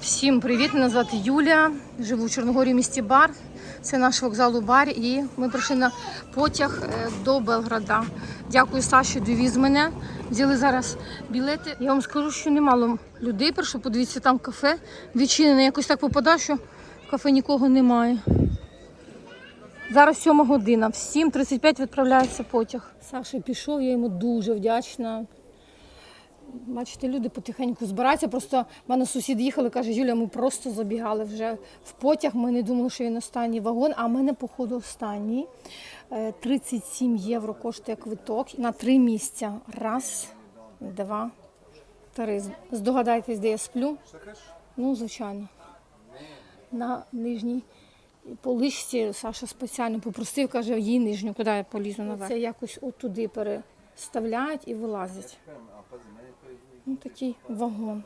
Всім привіт! Мене звати Юлія. Живу в Чорногорі в місті Бар. Це наш вокзал у барі. І ми прийшли на потяг е, до Белграда. Дякую Саші, довіз мене. Взяли зараз білети. Я вам скажу, що немало людей. Прийшло, подивіться, там кафе відчинене. Якось так попадаю, що в кафе нікого немає. Зараз 7 година. В 7.35 відправляється потяг. Саша пішов, я йому дуже вдячна. Бачите, люди потихеньку збираються. Просто в мене сусід їхали, каже, Юля, ми просто забігали вже в потяг. Ми не думали, що він останній вагон, а в мене, походу, останній. Е, 37 євро коштує квиток на три місця. Раз, два, три. Здогадайтесь, де я сплю? Ну, звичайно. На нижній поличці Саша спеціально попросив, каже, їй нижню, куди я полізу наверх. Це якось отуди переставляють і вилазять. Ну, такий вагон.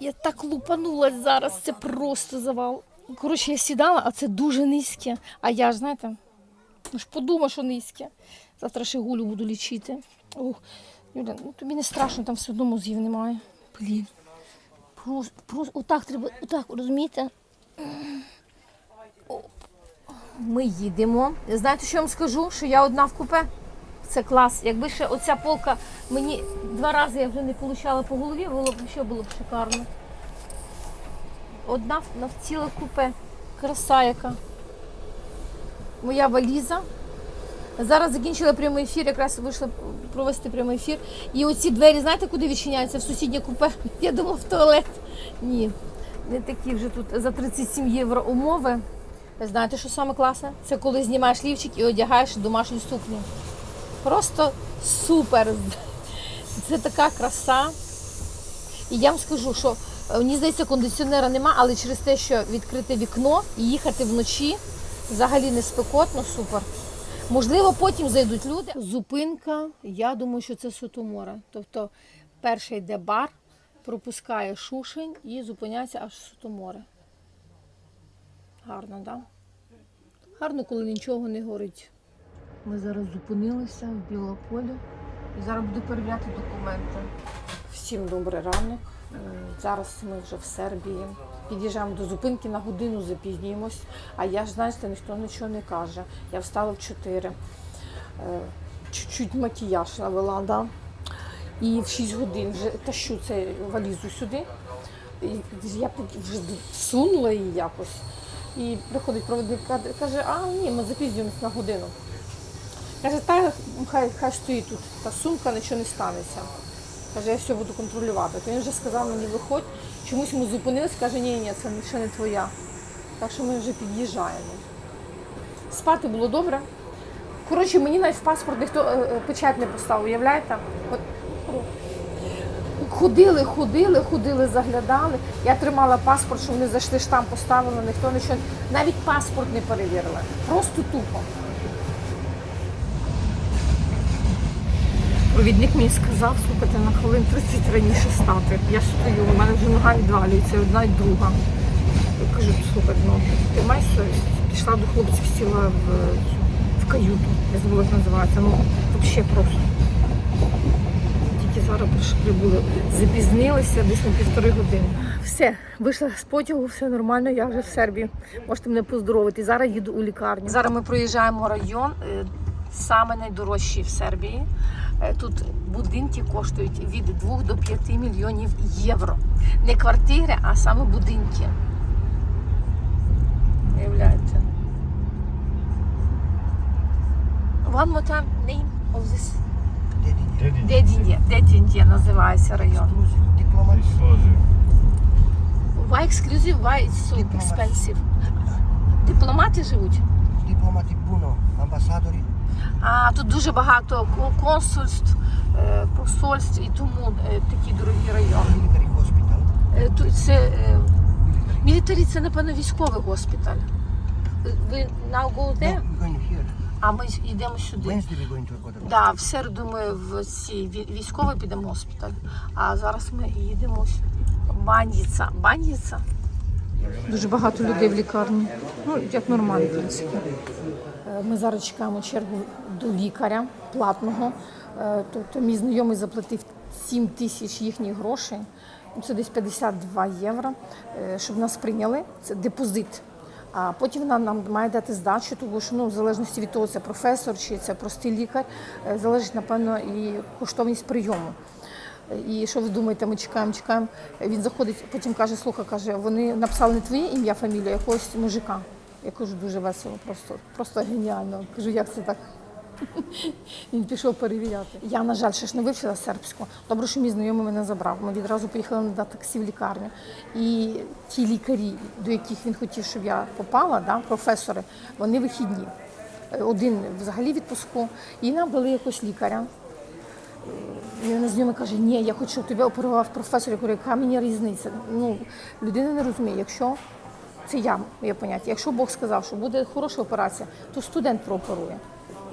Я так лупанулась зараз, це просто завал. Коротше, я сідала, а це дуже низьке. А я ж, знаєте, ну ж подумав, що низьке. Завтра ще гулю буду лічити. Ох, Юля, ну тобі не страшно, там все одно мозгів немає. Блін. Просто, просто отак треба, отак, розумієте? Ми їдемо. Знаєте, що я вам скажу? Що я одна в купе. Це клас. Якби ще оця полка мені два рази я вже не получала по голові, було б ще було б шикарно. Одна в- на ціле купе. Краса яка. Моя валіза. Зараз закінчила прямий ефір, якраз вийшла провести прямий ефір. І оці двері, знаєте, куди відчиняються? В сусіднє купе. Я думала, в туалет. Ні, не такі вже тут за 37 євро умови. Знаєте, що саме класне? Це коли знімаєш лівчик і одягаєш домашню сукню. Просто супер. Це така краса. І я вам скажу, що е, мені здається, кондиціонера нема, але через те, що відкрите вікно і їхати вночі взагалі не спекотно, супер. Можливо, потім зайдуть люди. Зупинка, я думаю, що це Сотомора. Тобто перший йде бар, пропускає Шушень і зупиняється аж Сотоморе. Гарно, так? Да? Гарно, коли нічого не горить. Ми зараз зупинилися в Білополі і зараз буду перевіряти документи. Всім добрий ранок. Зараз ми вже в Сербії. Під'їжджаємо до зупинки на годину, запізнюємось. А я ж, знаєте, ніхто нічого не каже. Я встала в 4. Е, Чуть-чуть макіяж навела, да? І в 6 годин вже тащу цю валізу сюди. І я вже всунула її якось. І приходить проводник каже- каже, а ні, ми запізнюємось на годину. Каже, та хай, хай стоїть тут та сумка, нічого не станеться. Каже, я все буду контролювати. То він вже сказав мені, виходь. Чомусь ми зупинились, каже, ні, ні, це ще не твоя. Так що ми вже під'їжджаємо. Спати було добре. Коротше, мені навіть в паспорт ніхто е, е, печать не поставив, уявляєте? Ходили, ходили, ходили, заглядали. Я тримала паспорт, що вони зайшли, штамп поставили, ніхто нічого. Навіть паспорт не перевірили. Просто тупо. Провідник мені сказав, слухайте, на хвилин 30 раніше стати. Я стою, у мене вже нога відвалюється, одна і друга. Я кажу, слухай, ну ти маєш совість? Пішла до хлопців, сіла в, в каюту, я забула, як називається. Ну, взагалі просто. Тільки зараз прибули, запізнилися десь на півтори години. Все, вийшла з потягу, все нормально, я вже в Сербії. Можете мене поздоровити. Зараз їду у лікарню. Зараз ми проїжджаємо район, е, саме найдорожчий в Сербії. Е, Тут будинки коштують від 2 до 5 мільйонів євро. Не квартири, а саме будинки. Уявляєте? One more time name of this Дедін'є. Дедін'є називається район. Why exclusive? Why it's so expensive? Дипломати живуть. Дипломати puno, амбасадори. А тут дуже багато консульств, е, посольств і тому е, такі дорогі райони. Military hospital. Е, Тут це мілітарі, це напевно військовий госпіталь. Ви now go there? А ми йдемо сюди. Да, в середу ми в цій військовий підемо в госпіталь, а зараз ми їдемо в Баніца. Баніца? Дуже багато людей в лікарні. Ну, як нормально, в принципі. Ми зараз чекаємо чергу до лікаря платного. Е, Тобто мій знайомий заплатив 7 тисяч їхніх грошей. це десь 52 євро, е, щоб нас прийняли. Це депозит. А потім вона нам має дати здачу, тому що ну, в залежності від того, це професор чи це простий лікар, е, залежить, напевно, і коштовність прийому. І що ви думаєте, ми чекаємо, чекаємо. Він заходить, потім каже, слухай, каже, вони написали не твоє ім'я, фамілію, а якогось мужика. Я кажу, дуже весело, просто, просто геніально. Кажу, як це так? Він пішов перевіряти. Я, на жаль, ще ж не вивчила сербську. Добре, що мій знайомий мене забрав. Ми відразу поїхали на таксі в лікарню. І ті лікарі, до яких він хотів, щоб я попала, да, професори, вони вихідні. Один взагалі відпуску, і нам дали якось лікаря. І вона з ними каже, ні, я хочу, тебе оперував професор. Я говорю, яка мені різниця? Ну, людина не розуміє, якщо це я, моє поняття. Якщо Бог сказав, що буде хороша операція, то студент прооперує.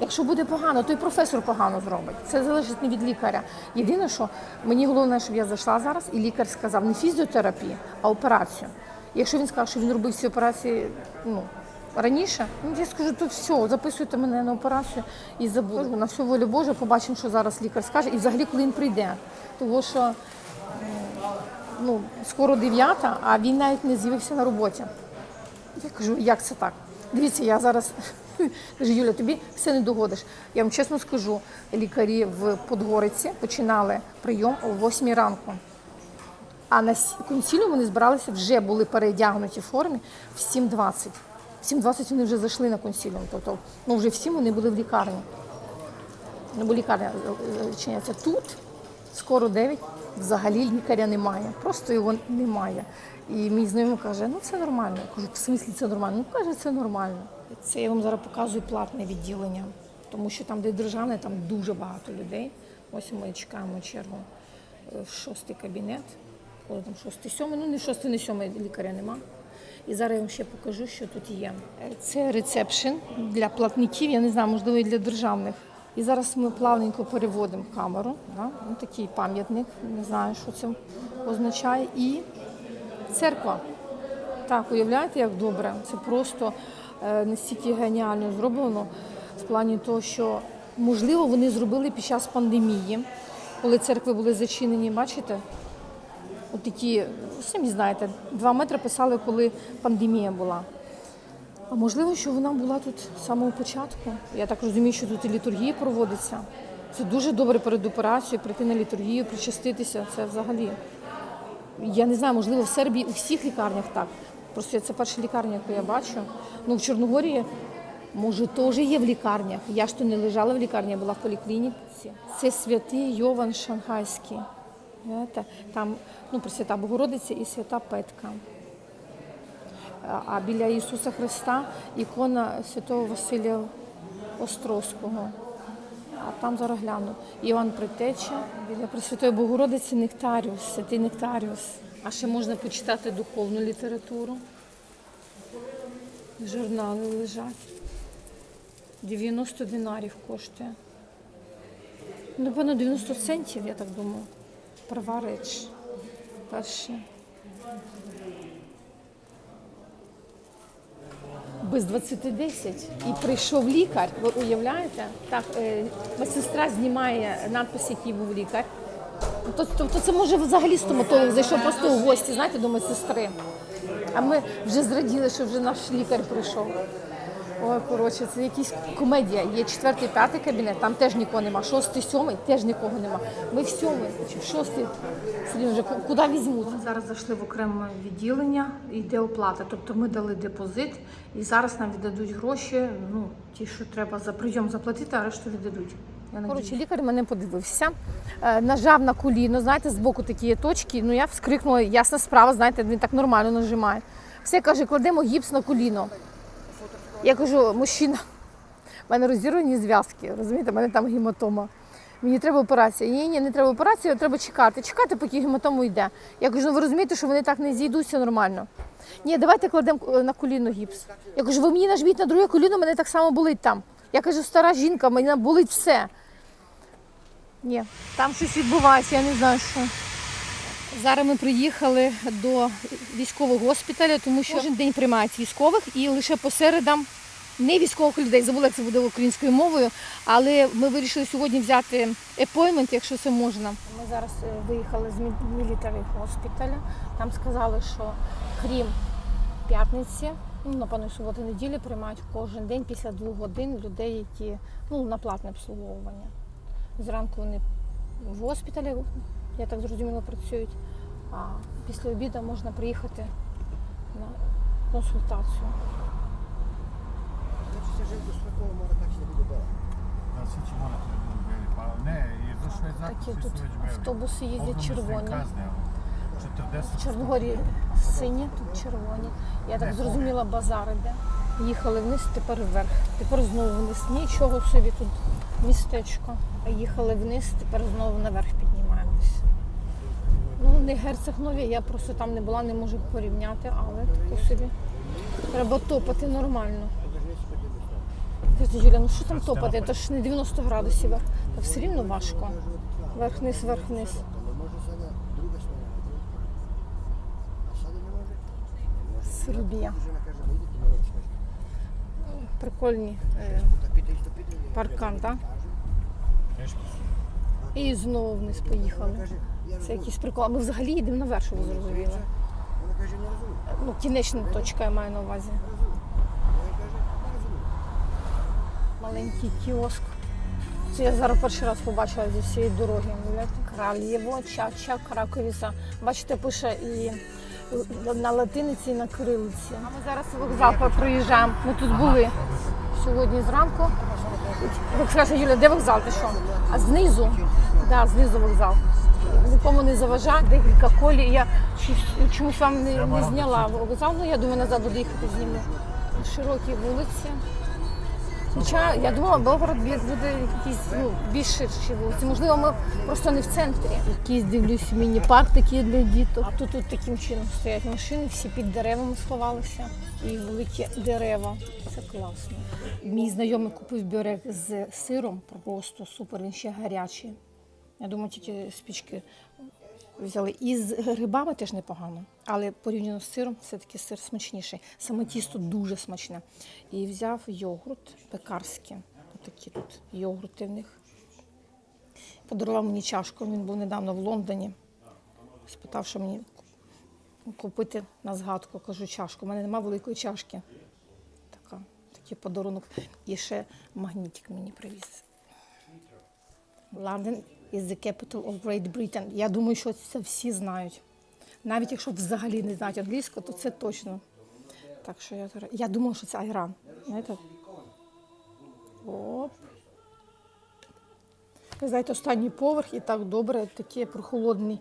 Якщо буде погано, то і професор погано зробить. Це залежить не від лікаря. Єдине, що мені головне, щоб я зайшла зараз, і лікар сказав не фізіотерапію, а операцію. Якщо він сказав, що він робив ці операції ну, раніше, ну я скажу, то все, записуйте мене на операцію і забуду. На всю волю Божу, побачимо, що зараз лікар скаже, і взагалі, коли він прийде. Тому що ну, скоро дев'ята, а він навіть не з'явився на роботі. Я кажу, як це так? Дивіться, я зараз кажу, Юля, тобі все не догодиш. Я вам чесно скажу, лікарі в Подгориці починали прийом о 8 ранку. А на консіліум вони збиралися, вже були переодягнуті в формі в 7.20. В 7.20 вони вже зайшли на консіліум. Тобто, ну вже всі вони були в лікарні. Ну, бо лікарня е, е, відчиняється тут, скоро 9, взагалі лікаря немає. Просто його немає. І мій знайомий каже, ну це нормально. Я кажу, в смислі це нормально? Ну каже, це нормально. Це я вам зараз показую платне відділення, тому що там, де державне, там дуже багато людей. Ось ми чекаємо чергу е, в шостий кабінет. Коли там шостий, сьомий, ну не шостий, не сьомий лікаря нема. І зараз я вам ще покажу, що тут є. Е, Це рецепшн для платників, я не знаю, можливо, і для державних. І зараз ми плавненько переводимо камеру. Да? Ну, такий пам'ятник, не знаю, що це означає. І церква. Так, уявляєте, як добре. Це просто е, настільки геніально зроблено в плані того, що можливо вони зробили під час пандемії, коли церкви були зачинені. Бачите? От такі, самі знаєте, два метри писали, коли пандемія була. А можливо, що вона була тут з самого початку. Я так розумію, що тут і літургія проводиться. Це дуже добре перед операцією прийти на літургію, причаститися. Це взагалі. Я не знаю, можливо, в Сербії у всіх лікарнях так. Просто це перша лікарня, яку я бачу. Ну, в Чорногорії, може, теж є в лікарнях. Я ж то не лежала в лікарні, я була в поліклініці. Це святий Йован Шанхайський. Там ну, Пресвята Богородиця і свята Петка. А біля Ісуса Христа ікона святого Василія Острозького. А там зараз гляну. Іван Притеча, біля Пресвятої Богородиці Нектаріус, святий Нектаріус. А ще можна почитати духовну літературу. Журнали лежать. 90 динарів коштує. Напевно, 90 центів, я так думаю. Права реч. Перші. Без 20.10 і прийшов лікар. Ви уявляєте? Так, е, медсестра знімає надпис, який був лікар. Ну, То, тобто це може взагалі стоматолог зайшов просто у гості, знаєте, до медсестри. А ми вже зраділи, що вже наш лікар прийшов. Ой, коротше, це якась комедія. Є четвертий, п'ятий кабінет, там теж нікого нема. Шостий, сьомий теж нікого нема. Ми в сьомий чи в шостий Сергій, вже ку- куди візьмуть. Ми зараз зайшли в окреме відділення, йде оплата. Тобто ми дали депозит і зараз нам віддадуть гроші. Ну, ті, що треба за прийом заплатити, а решту віддадуть. Коротше, лікар мене подивився, е, нажав на коліно, знаєте, з боку такі є точки. Ну я вскрикнула, ясна справа, знаєте, він так нормально нажимає. Все каже, кладемо гіпс на коліно. Я кажу, мужчина, в мене розірвані зв'язки, розумієте, в мене там гематома. Мені треба операція. Ні, ні, не треба операція, треба чекати. Чекати, поки гематому йде. Я кажу, ну ви розумієте, що вони так не зійдуться нормально. Ні, давайте кладемо е, на коліно гіпс. Я кажу, ви мені нажміть на друге коліно, мене так само болить там. Я кажу, стара жінка, мене болить все. Ні, там щось відбувається, я не знаю що. Зараз ми приїхали до військового госпіталю, тому що кожен день приймають військових і лише по середам не військових людей, забула, як це буде українською мовою, але ми вирішили сьогодні взяти епоймент, якщо це можна. Ми зараз е, виїхали з мілітарі госпіталя. Там сказали, що крім п'ятниці, ну, напевно, суботи неділі приймають кожен день після двох годин людей, які ну, на платне обслуговування. Зранку вони в госпіталі, я так зрозуміла, працюють, а після обіду можна приїхати на консультацію. Švajcarku Такі тут автобуси їздять червоні. kazne, evo. 40 В Чорногорі сині, тут червоні. Я так зрозуміла, базар іде. Їхали вниз, тепер вверх. Тепер знову вниз. Нічого собі тут містечко. А їхали вниз, тепер знову наверх піднімаємось. Не герцог нові, я просто там не була, не можу порівняти, але таку собі. Треба топати нормально. Кажете, Юля, ну що там топати? Це ж не 90 градусів. Та все рівно важко. Ne može. Сербія. Прикольні е, паркан, так? І знову вниз поїхали. Це якийсь прикол. А Ми взагалі їдемо наверх, щоб ви зрозуміли. Ona kaže ne razumijem. Ну, кінечна точка я маю на увазі. Ne razumijem. Маленький кіоск. Це я зараз перший раз побачила зі цієї дороги. Кралєво, Чача, Краковіса. Бачите, пише і на латиниці, і на кирилиці. А ми зараз вокзал проїжджаємо. Ми тут були сьогодні зранку. Ви скажете, Юля, де вокзал? Ти що? А знизу? Так, да, знизу вокзал. Нікому не заважає, декілька колі. Я чомусь вам не, не зняла вокзал, ну я думаю, назад буду їхати зніму. Широкі вулиці. Хоча я думала, Белгород буде якийсь ну, більш ширші вулиці. Можливо, ми просто не в центрі. Якийсь дивлюсь, міні-парк такий для діток. А тут, тут таким чином стоять машини, всі під деревами сховалися. І великі дерева. Це класно. Мій знайомий купив бюрек з сиром, просто супер, він ще гарячий. Я думаю, тільки спічки взяли. І з грибами теж непогано. Але порівняно з сиром, все-таки сир смачніший. Саме тісто дуже смачне. І взяв йогурт пекарський. Такі тут йогурти в них. Подарував мені чашку, він був недавно в Лондоні. Спитав, що мені купити на згадку. Кажу, чашку. У мене немає великої чашки. Така, такий подарунок. І ще магнітик мені привіз. London is the capital of Great Britain. Я думаю, що це всі знають. Навіть якщо взагалі не знають англійську, то це точно. Так що я зараз. Я думала, що це Айран. Знаєте? Оп. Ви знаєте, останній поверх і так добре, такий прохолодний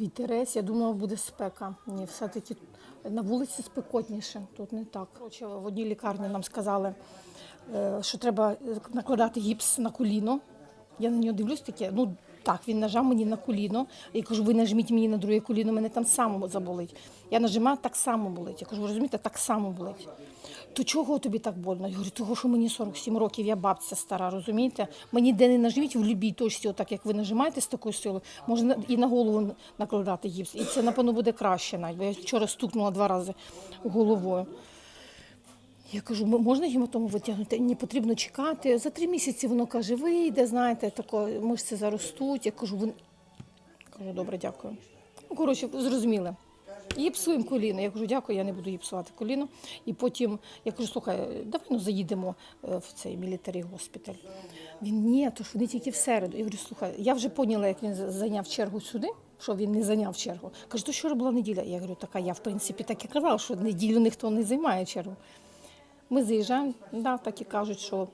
вітерець. Я думала, буде спека. Ні, все-таки на вулиці спекотніше, тут не так. Коротше, в одній лікарні нам сказали, е, що треба накладати гіпс на коліно. Я на нього дивлюсь таке, ну так, він нажав мені на коліно. Я кажу, ви нажміть мені на друге коліно, мене там само заболить. Я нажимаю, так само болить. Я кажу, ви розумієте, так само болить. То чого тобі так больно? Я говорю, того, що мені 47 років, я бабця стара, розумієте? Мені де не нажміть в будь-якій точці, отак як ви нажимаєте з такою силою, можна і на голову накладати гіпс. І це, напевно, буде краще навіть, бо я вчора стукнула два рази головою. Я кажу, «М- можна гематому витягнути? Не потрібно чекати. За три місяці воно каже, вийде, знаєте, тако, мишці заростуть. Я кажу, ви... кажу, добре, дякую. Ну, коротше, зрозуміли. Гіпсуємо коліно. Я кажу, дякую, я не буду гіпсувати коліно. І потім я кажу, слухай, давай ну, заїдемо е, в цей мілітарі госпіталь. Він ні, то ж вони тільки в середу. Я говорю, слухай, я вже поняла, як він зайняв чергу сюди. Що він не зайняв чергу. Каже, то вчора була неділя. Я говорю, така я в принципі так і казала, що неділю ніхто не займає чергу. Ми заїжджаємо, да, так і кажуть, що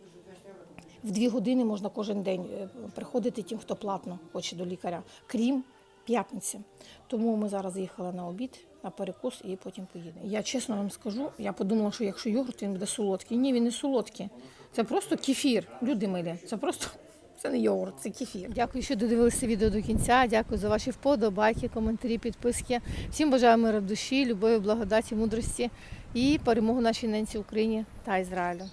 в дві години можна кожен день е, приходити тим, хто платно хоче до лікаря, крім п'ятниці. Тому ми зараз їхали на обід, на перекус і потім поїдемо. Я чесно вам скажу, я подумала, що якщо йогурт, він буде солодкий. Ні, він не солодкий. Це просто кефір. Люди милі. Це просто це не йогурт, це кефір. Дякую, що додивилися відео до кінця. Дякую за ваші вподобайки, коментарі, підписки. Всім бажаю миру в душі, любові, благодаті, мудрості і перемогу нашій ненці Україні та Ізраїлю.